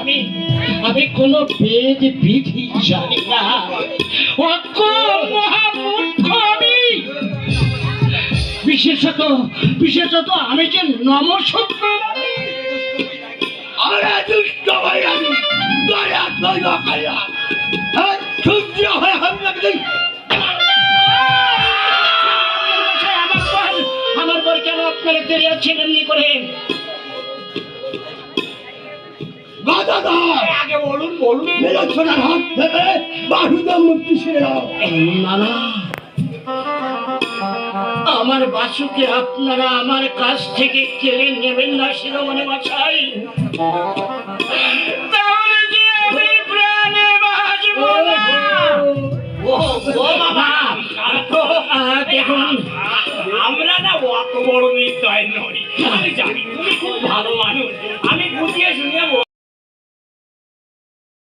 আমি আমি কোনো বেদ বিধি জানি না। বিশেষত বিশেষত আমি যে নমসূত্র আরে দুষ্ট ভাই আমি দয়া দয়া। খাইয়া হ্যাঁ সূর্য হয়ে আমার পর পর কেন আপনারা তেরিয়াচ্ছেন এমনি করে? বলুন বলুন। হাত থেকে বাহুদা মুক্তি না আমার বাসুকে আপনারা আমার কাছ থেকে কেড়ে নেবেন না শিরোমণি বাছাই তাহলে যে আমি প্রাণে বাঁচব না। ও ও বাবা দেখুন আমরা না অত বড় নির্দয় নই। আমি জানি তুমি খুব ভালো মানুষ।